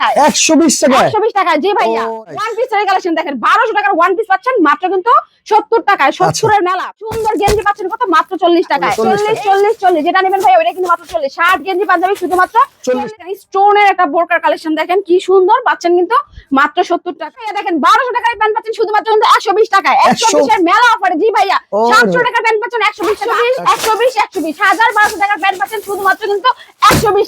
টাকায়? একশো বিশ টাকায়। একশো জি ভাইয়া ওয়ান পিস এর কালেকশন দেখেন বারোশো টাকার ওয়ান পিস পাচ্ছেন মাত্র কিন্তু সত্তর টাকায় সত্তরের মেলা। সুন্দর গেঞ্জি পাচ্ছেন কত? মাত্র চল্লিশ টাকায়। 40 চল্লিশ চল্লিশ চল্লিশ। যেটা নেবেন ভাই ওটা কিন্তু মাত্র চল্লিশ। ষাট গেঞ্জি পাঞ্জাবি শুধুমাত্র 40 স্টোনের একটা বোরকার কালেকশন দেখেন কি সুন্দর পাচ্ছেন কিন্তু মাত্র সত্তর টাকা দেখেন বারোশো টাকায় প্যান্ট পাচ্ছেন শুধুমাত্র কিন্তু একশো বিশ টাকায়। একশো 100 বিশের মেলা অফারে জি ভাইয়া ও। সাতশো রে। টাকার প্যান্ট পাচ্ছেন একশো টাকা। একশো বিশ একশো বিশ। হাজার বারোশো টাকার প্যান্ট পাচ্ছেন শুধুমাত্র কিন্তু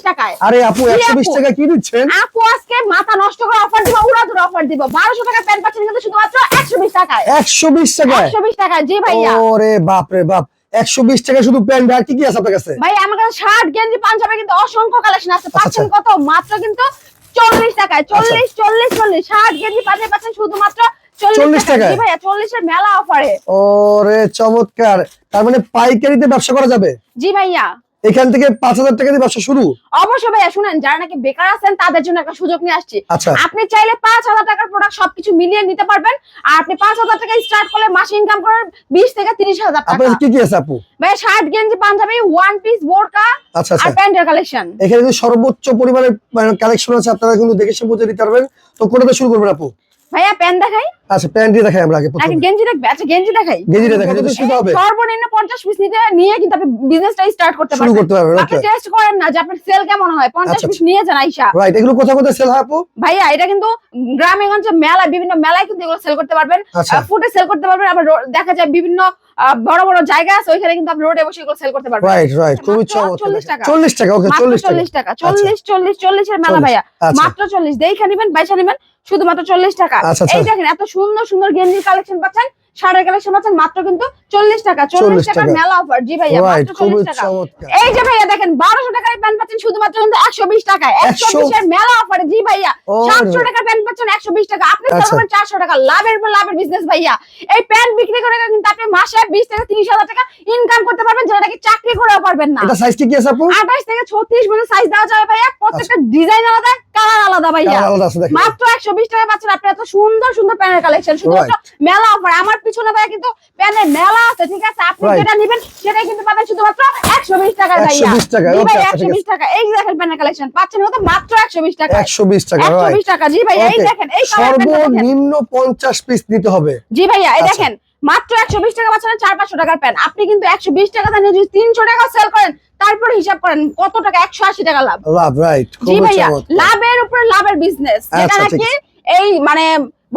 টাকায়। আরে আপু জি, একশো বিশ আপু। টাকা কি দিচ্ছেন? আপু আজকে মাথা নষ্ট করে অফার দিব উড়াধুরা অফার দিব। বারোশো টাকার প্যান্ট পাচ্ছেন কিন্তু শুধুমাত্র একশো বিশ টাকায়। একশো বিশ টাকায়? একশো বিশ টাকায় জি ভাইয়া। ওরে বাপ রে বাপ। একশো বিশ টাকা শুধু প্যান্ট আর কি কি আছে আপনার কাছে? ভাই আমার কাছে শার্ট গেঞ্জি পাঞ্জাবি কিন্তু অসংখ্য কালেকশন আছে। আচ্ছা, পাচ্ছেন কত? মাত্র কিন্তু চল্লিশ টাকায়। চল্লিশ চল্লিশ চল্লিশ। শার্ট গেঞ্জি পাঞ্জাবি পাচ্ছেন শুধুমাত্র 40 চল্লিশ টাকায়। টাকায়? জি ভাইয়া চল্লিশের মেলা অফারে ওরে চমৎকার। তার মানে পাইকারিতে ব্যবসা করা যাবে? জি ভাইয়া। এখান থেকে পাঁচ হাজার টাকা দিয়ে ব্যবসা শুরু? অবশ্যই ভাইয়া শুনেন যারা নাকি বেকার আছেন তাদের জন্য একটা সুযোগ নিয়ে আসছি। আচ্ছা। আপনি চাইলে পাঁচ হাজার টাকার প্রোডাক্ট সবকিছু মিলিয়ে নিতে পারবেন আর আপনি পাঁচ হাজার টাকা স্টার্ট করলে মাসে ইনকাম করেন বিশ থেকে তিরিশ হাজার টাকা। কি কি আছে আপু? ভাই শার্ট গেঞ্জি পাঞ্জাবি ওয়ান পিস বোরকা আচ্ছা আর আচ্ছা প্যান্টের কালেকশন এখানে কিন্তু সর্বোচ্চ পরিমাণের কালেকশন আছে আপনারা কিন্তু দেখে সে বুঝে নিতে পারবেন। তো কোনটা শুরু করবেন আপু? ভাইয়া প্যান্ট দেখাই। আচ্ছা প্যান্ট দেখাই আমরা আগে প্রথমে। গেঞ্জি দেখবে আচ্ছা গেঞ্জি দেখাই। গেঞ্জিটা দেখা যেটা শুরু হবে। সর্বনিম্ন পঞ্চাশ পিস নিতে নিয়ে কিন্তু আপনি বিজনেসটা স্টার্ট করতে শুরু করতে পারবেন আপনি টেস্ট করেন না যে আপনার সেল কেমন হয় পঞ্চাশ আচ্ছা, পিস নিয়ে যান আইসা। রাইট এগুলো কোথায় কোথায় সেল হয় আপু? ভাইয়া এটা কিন্তু গ্রামে গঞ্জে মেলা বিভিন্ন মেলায় কিন্তু এগুলো সেল করতে পারবেন। আচ্ছা। ফুটে সেল করতে পারবেন আবার দেখা যায় বিভিন্ন বড় বড় জায়গা আছে ওইখানে কিন্তু আপনি রোডে বসে এগুলো সেল করতে পারবেন। রাইট রাইট খুবই মাত্র চমৎকার। 40 টাকা। চল্লিশ ওকে মাত্র চল্লিশ টাকা। চল্লিশ টাকা চল্লিশ চল্লিশ চল্লিশের মেলা ভাইয়া। আচ্ছা। মাত্র চল্লিশ দেখে নিবেন বাইসা নিবেন শুধুমাত্র চল্লিশ টাকা। আচ্ছা, আচ্ছা। এই দেখেন এত সুন্দর সুন্দর সুন্দর গেঞ্জির কালেকশন পাচ্ছেন শাড়ির কালেকশন পাচ্ছেন মাত্র কিন্তু চল্লিশ টাকা চল্লিশ টাকার টাকা। মেলা অফার জি ভাইয়া মাত্র চল্লিশ টাকা। এই যে ভাইয়া দেখেন বারোশো টাকার প্যান্ট পাচ্ছেন শুধুমাত্র কিন্তু একশো বিশ টাকায়। একশো বিশের মেলা অফারে জি ভাইয়া। সাতশো টাকার প্যান্ট পাচ্ছেন একশো বিশ টাকা। আপনি আচ্ছা। করবেন চারশো টাকা লাভের উপর লাভের বিজনেস ভাইয়া। এই প্যান্ট বিক্রি করে কিন্তু আপনি মাসে বিশ থেকে তিরিশ হাজার টাকা ইনকাম করতে পারবেন যেটা নাকি চাকরি করেও পারবেন না। সাইজ কি আছে আপু? আঠাশ থেকে ছত্রিশ পর্যন্ত সাইজ দেওয়া যাবে ভাইয়া। প্রত্যেকটা ডিজাইন আলাদা কালার আলাদা ভাইয়া। মাত্র টাকা পাচ্ছেন আপনি এত সুন্দর সুন্দর প্যানের কালেকশন শুধুমাত্র মেলা অফার আমার পিছনে ভাইয়া কিন্তু প্যানের মেলা আছে ঠিক আছে? আপনি যেটা নেবেন সেটাই কিন্তু পাবেন শুধুমাত্র একশো বিশ ভাইয়া। 120 টাকা, আচ্ছা, একশো ঠিক বিশ টাকা। এই দেখেন প্যানের কালেকশন পাচ্ছেন কত মাত্র একশো বিশ টাকা একশো বিশ টাকা একশো রাইট বিশ টাকা। জি ভাইয়া এই দেখেন এই সর্বনিম্ন পঞ্চাশ পিস নিতে হবে। জি ভাইয়া এই আচ্ছা। দেখেন মাত্র একশো বিশ টাকা বাচ্চারা চার পাঁচশো টাকার প্যান্ট। আপনি কিন্তু একশো বিশ টাকা যদি তিনশো টাকা সেল করেন তারপরে হিসাব করেন কত টাকা? একশো আশি টাকা লাভ। লাভ রাইট জি ভাইয়া লাভের উপরে লাভের বিজনেস যেটা আচ্ছা, নাকি এই মানে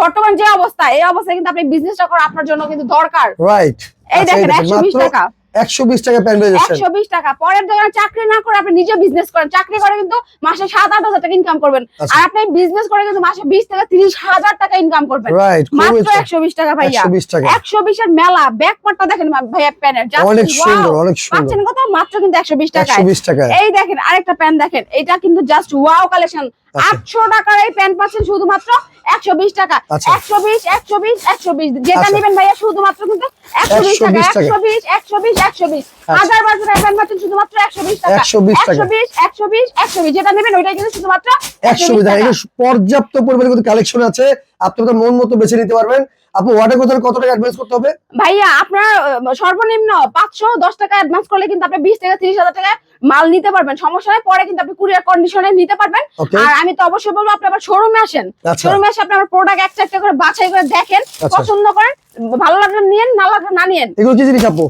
বর্তমান যে অবস্থা এই অবস্থায় কিন্তু আপনি বিজনেসটা করা আপনার জন্য কিন্তু দরকার। রাইট এই দেখেন একশো বিশ টাকা। একশো বিশ টাকা প্যান্ট পেয়ে যাচ্ছেন একশো বিশ টাকা। পরের দোকানে চাকরি না করে আপনি নিজে বিজনেস করেন। চাকরি করে কিন্তু মাসে সাত আট হাজার টাকা ইনকাম করবেন। আচ্ছা। আর আপনি বিজনেস করে কিন্তু মাসে বিশ থেকে তিরিশ হাজার টাকা ইনকাম করবেন। রাইট মাত্র একশো বিশ টাকা ভাইয়া। একশো বিশ টাকা। একশো বিশের মেলা ব্যাকপারটা দেখেন ভাইয়া প্যানের অনেক সুন্দর অনেক সুন্দর। পাচ্ছেন কত? মাত্র কিন্তু একশো বিশ একশো টাকায় বিশ টাকায়। এই দেখেন আরেকটা প্যান্ট দেখেন। এটা কিন্তু জাস্ট ওয়াও কালেকশন। আটশো টাকার এই প্যান্ট পাচ্ছেন শুধুমাত্র একশো বিশ টাকা। আচ্ছা। একশো বিশ একশো বিশ একশো বিশ। যেটা আচ্ছা। নেবেন ভাইয়া শুধুমাত্র কিন্তু একশো বিশ টাকা। একশো বিশ একশো বিশ একশো বিশ। আচ্ছা। হাজার বারোশো টাকা প্যান্ট পাচ্ছেন শুধুমাত্র একশো বিশ টাকা। একশো বিশ একশো বিশ একশো বিশ যেটা নেবেন ওইটা কিন্তু শুধুমাত্র একশো বিশ পর্যাপ্ত পরিমাণে কিন্তু কালেকশন আছে। আপনি আপনার মন মতো বেছে নিতে পারবেন। আপু ওয়াটার কোথায় কত টাকা অ্যাডভান্স করতে হবে? ভাইয়া আপনার সর্বনিম্ন পাঁচশো দশ টাকা অ্যাডভান্স করলে কিন্তু আপনি বিশ টাকা তিরিশ হাজার টাকা মাল নিতে পারবেন। সমস্যা নেই পরে কিন্তু আপনি কুরিয়ার কন্ডিশনে নিতে পারবেন। আর আমি তো অবশ্যই বলব আপনি আবার শোরুমে আসেন। আচ্ছা। শোরুমে এসে আপনি আমার প্রোডাক্ট একটা একটা করে বাছাই করে দেখেন আচ্ছা। পছন্দ করেন। ভালো লাগলে নিয়েন না লাগলে না নিয়েন। এগুলো কি জিনিস আপু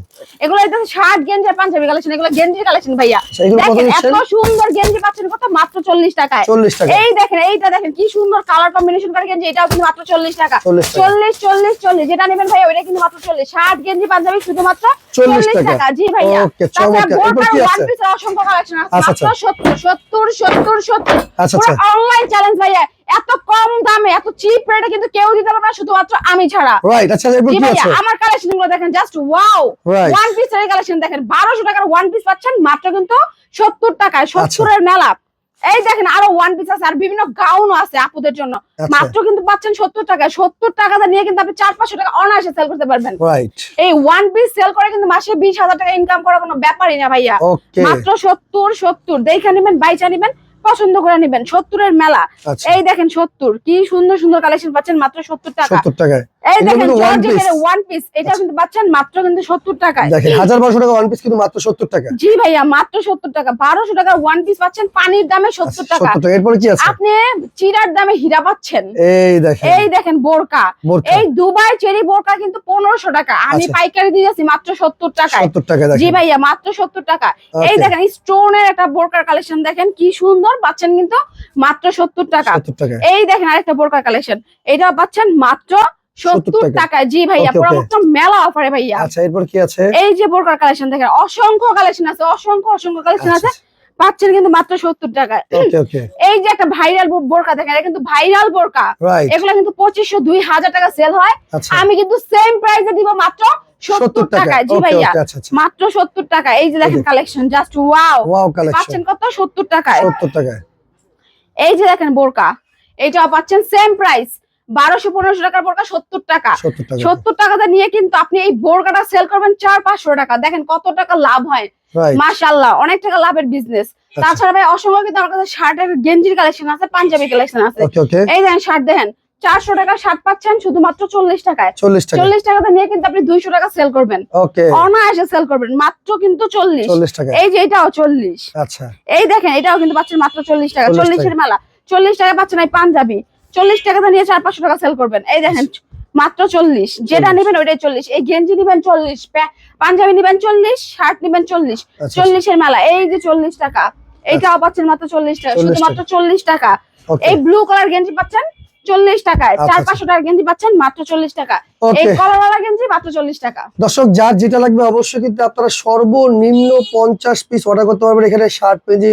এগুলো এটা শার্ট গেঞ্জি পাঞ্জাবি কালেকশন এগুলো গেঞ্জির কালেকশন ভাইয়া। আচ্ছা, দেখেন এত সুন্দর গেঞ্জি পাচ্ছেন কত? মাত্র চল্লিশ টাকায়। চল্লিশ টাকা এই দেখেন এইটা দেখেন কি সুন্দর কালার কম্বিনেশন করে গেঞ্জি এটাও কিন্তু মাত্র চল্লিশ টাকা। চল্লিশ টাকা। চল্লিশ চল্লিশ চল্লিশ যেটা নেবেন ভাইয়া ওইটা কিন্তু মাত্র চল্লিশ। শার্ট গেঞ্জি পাঞ্জাবি শুধুমাত্র 40 চল্লিশ টাকা। জি ভাইয়া। তাছাড়া চমৎকার। এরপর কি ওয়ান আছে? পিসের অসংখ্য কালেকশন আছে। আচ্ছা, মাত্র সত্তর সত্তর সত্তর সত্তর। আচ্ছা আচ্ছা। চ্যালেঞ্জ ভাইয়া। এত কম দামে এত চিপ রেটে কিন্তু কেউ দিতে পারবে না শুধুমাত্র আমি ছাড়া। রাইট আচ্ছা এরপর কি আছে? আমার কালেকশনগুলো দেখেন জাস্ট ওয়াও ওয়ান পিস এর কালেকশন দেখেন বারোশো টাকার ওয়ান পিস পাচ্ছেন মাত্র কিন্তু সত্তর টাকায় আচ্ছা। সত্তরের মেলা। এই দেখেন আরও ওয়ান পিস আছে আর বিভিন্ন গাউনও আছে আপুদের জন্য। আচ্ছা। মাত্র কিন্তু পাচ্ছেন সত্তর টাকায়। সত্তর টাকাটা নিয়ে কিন্তু আপনি চার পাঁচশো টাকা অনায়াসে সেল করতে পারবেন। রাইট এই ওয়ান পিস সেল করে কিন্তু মাসে বিশ হাজার টাকা ইনকাম করার কোনো ব্যাপারই না ভাইয়া। মাত্র সত্তর সত্তর। দেখে নিবেন বাইচা নিবেন। পছন্দ করে নিবেন। সত্তরের মেলা। আচ্ছা। এই দেখেন সত্তর। কি সুন্দর সুন্দর কালেকশন পাচ্ছেন মাত্র সত্তর টাকা। সত্তর টাকায়। এই দেখেন কিন্তু one piece। জর্জেটের ওয়ান পিস এটা কিন্তু পাচ্ছেন মাত্র কিন্তু সত্তর টাকায়। দেখেন হাজার বারোশো টাকা ওয়ান পিস কিন্তু মাত্র সত্তর টাকা। জি ভাইয়া মাত্র সত্তর টাকা। বারোশো টাকার ওয়ান পিস পাচ্ছেন পানির দামে সত্তর টাকা। সত্তর টাকা। এরপরে কি আছে? আপনি চিরার দামে হীরা পাচ্ছেন। এই দেখেন। এই দেখেন বোরকা। এই দুবাই চেরি বোরকা কিন্তু পনেরোশো টাকা। আমি আচ্ছা। পাইকারি দিয়ে যাচ্ছি মাত্র সত্তর টাকায়। টাকা জি ভাইয়া মাত্র সত্তর টাকা। এই দেখেন স্টোনের একটা বোরকার কালেকশন দেখেন কি সুন্দর। পাচ্ছেন কিন্তু মাত্র সত্তর টাকা। সত্তর টাকা। এই দেখেন আরেকটা বোরকার কালেকশন। এটা পাচ্ছেন মাত্র 70 টাকা। জি ভাইয়া পুরো মেলা অফারে ভাইয়া। আচ্ছা এরপর কি আছে? এই যে বোরকার কালেকশন দেখেন অসংখ্য কালেকশন আছে অসংখ্য অসংখ্য কালেকশন আচ্ছা, আছে। পাচ্ছেন কিন্তু মাত্র সত্তর ওকে এই যে একটা ভাইরাল বোরকা দেখেন এটা কিন্তু ভাইরাল বোরকা। এগুলো কিন্তু পঁচিশশো দুই হাজার টাকা সেল হয়। আচ্ছা। আমি কিন্তু সেম প্রাইসে দিব মাত্র সত্তর টাকায়। জি ভাইয়া আচ্ছা আচ্ছা। মাত্র সত্তর টাকা। এই যে দেখেন collection just wow wow collection পাচ্ছেন কত? সত্তর টাকায়। সত্তর টাকায়। এই যে দেখেন বোরকা এটা পাচ্ছেন সেম প্রাইস বারোশো পনেরোশো টাকার বোরকা সত্তর টাকা। সত্তর টাকা। টাকাতে নিয়ে কিন্তু আপনি এই বোরকাটা সেল করবেন চার পাঁচশো টাকা। দেখেন কত টাকা লাভ হয়। মাশাল্লাহ অনেক টাকা লাভের বিজনেস আচ্ছা। তাছাড়া ভাই অসংখ্য কিন্তু আমার কাছে শার্টের গেঞ্জির কালেকশন আছে পাঞ্জাবি কালেকশন আছে। এই দেখেন শার্ট দেখেন। চারশো টাকা শার্ট পাচ্ছেন শুধুমাত্র চল্লিশ টাকায়। চল্লিশ চল্লিশ টাকাতে নিয়ে কিন্তু আপনি দুইশো টাকা সেল করবেন। অনায়াসে সেল করবেন মাত্র কিন্তু চল্লিশ। চল্লিশ এই যে এটাও চল্লিশ। আচ্ছা। এই দেখেন এটাও কিন্তু পাচ্ছেন মাত্র চল্লিশ টাকা। চল্লিশের মেলা। চল্লিশ টাকা পাচ্ছেন এই পাঞ্জাবি। চল্লিশ টাকা নিয়ে চার পাঁচশো টাকা সেল করবেন। এই দেখেন মাত্র চল্লিশ। যেটা 40 নেবেন ওইটাই চল্লিশ। এই গেঞ্জি নিবেন চল্লিশ পাঞ্জাবি নিবেন চল্লিশ শার্ট নিবেন চল্লিশ। আচ্ছা চল্লিশের মেলা এই যে চল্লিশ টাকা এইটাও পাচ্ছেন মাত্র চল্লিশ টাকা 40 শুধুমাত্র চল্লিশ টাকা। এই ব্লু কালার গেঞ্জি পাচ্ছেন? চল্লিশ টাকায়। আচ্ছা, চার আচ্ছা। পাঁচশো টাকার গেঞ্জি পাচ্ছেন মাত্র চল্লিশ টাকা এই গেঞ্জি মাত্র চল্লিশ টাকা। দর্শক যার যেটা লাগবে অবশ্যই কিন্তু আপনারা সর্বনিম্ন পঞ্চাশ পিস অর্ডার করতে পারবেন। এখানে শার্ট পেঞ্জি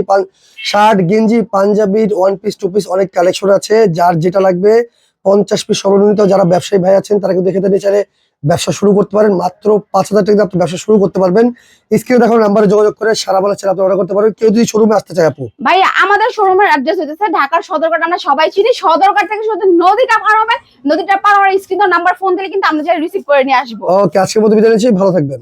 শার্ট গেঞ্জি পাঞ্জাবির ওয়ান পিস টু পিস অনেক কালেকশন আছে। যার যেটা লাগবে পঞ্চাশ পিস সর্বনিম্ন যারা ব্যবসায়ী ভাই আছেন তারা কিন্তু এখানে চাইলে ব্যবসা শুরু করতে পারেন মাত্র পাঁচ হাজার টাকা আপনি ব্যবসা শুরু করতে পারবেন। স্ক্রিনে দেখানো নাম্বারে যোগাযোগ করে সারা বেলা ছেলে আপনি অর্ডার করতে পারবেন। কেউ যদি শোরুমে আসতে চায় আপু। ভাই আমাদের শোরুমের অ্যাড্রেস হচ্ছে ঢাকার সদরঘাট আমরা সবাই চিনি। সদরঘাট থেকে শুধু নদীটা পার হবেন নদীটা পার হওয়ার স্ক্রিনে নাম্বার ফোন দিলে কিন্তু আমরা রিসিভ করে নিয়ে আসব। ওকে আজকের মতো বিদায় নিচ্ছি। ভালো থাকবেন।